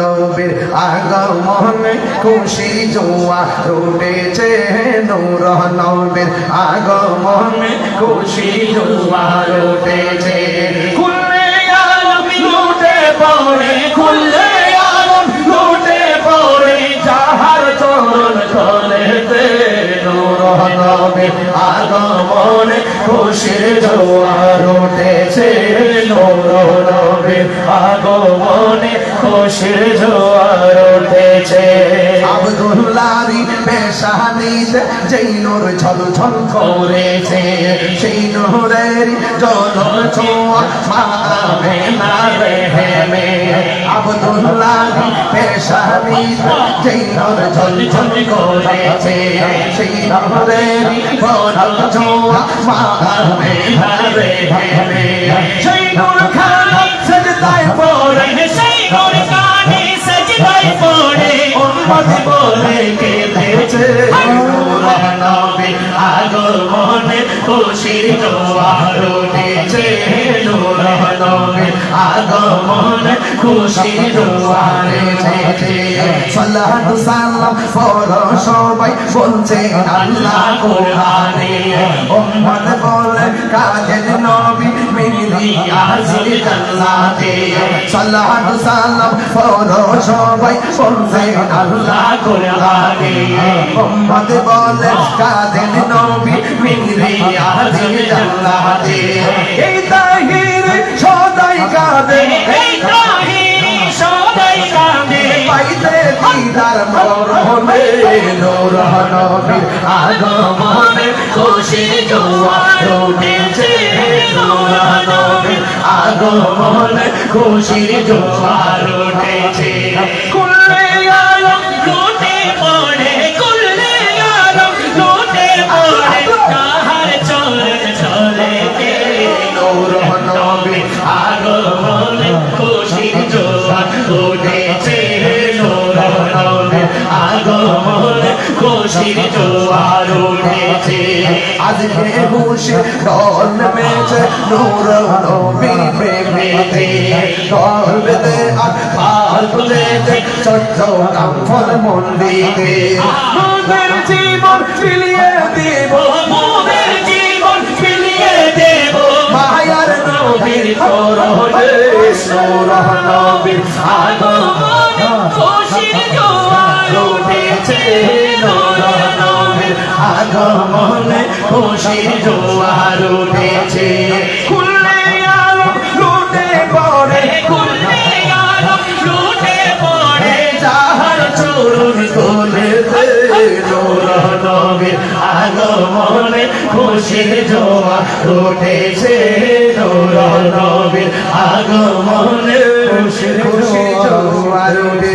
নবীর আগমনে খুশি জোয়া উঠেছে নূর নবীর আগমনে খুশি জোয়া উঠেছে খুললে আলম লুটে পড়ে, খুললে আলম লুটে পড়ে, যাহার চরণ তলেতে নূর নবীর আগমনে খুশির জোয়ার উঠেছে নূর নবীর আগমনে। খুশির জোয়ার উঠেছে। আব্দুল্লাহরি পেশানিতে যেই নূর ঝল ঝল করেছে, সেই নূরের জল ছোঁয়া মাবে না রেহেমে আব্দুল্লাহরি পেশানিতে যেই নূর ঝল ঝল করেছে, সেই নূরের জল ছোঁয়া মাবে না রেহেমে সেই নূর খানা উম্মত বলে কেঁদেছে নবে নবী আগমনে খুশির জোয়ার উঠেছে নবী আগমনে খুশির জোয়ার উঠেছে সাল্লাল্লাহু সাল্লাম পড়ো সবাই বলছে আল্লাহ কোরআনে সাল্লাল্লাহু সাল্লাম পড়ো সবাই বলছে আল্লাহ কোরআনে উম্মত বলে কাজের নবী মিলি আজির জান্নাতে? এই তাহির সদাই কাঁদে। এই তাহিরি সদাই কাঁদে। পাইতে দিদার মরহনে নূর নবীর আগমনে উঠেছে। নূর নবীর আগমনে খুশির জোয়ার উঠেছে। কুল্লে আলম লুটে পড়ে কুল্লে আলম লুটে পড়ে কাহার চলে চলে নূর নবীর আগমনে খুশির জোয়ার উঠেছে। নূর নবীর আগমনে খুশির জোয়ার আজকে খুশি ডল মেছে নূর নবী প্রেমেতে ডল বেদে আর পাল তুলেতে ছোট্ট কাম্ফল মন্দিরে মোদের জীবন ফিরিয়ে দিব মোদের জীবন ফিরিয়ে দেব মায়ার নবীর করহলে নূর নবীর আগমনে খুশির জোয়ার। আগমনে খুশির জোয়ার উঠেছে। খুললে আলম লুটে পড়ে। কুল্লে আলম লুটে পড়ে। যাহার চরণ তোলেতে নূর নবীর আগমনে খুশির জোয়ার উঠেছে। নূর নবীর আগমনে খুশির জোয়ার উঠেছে।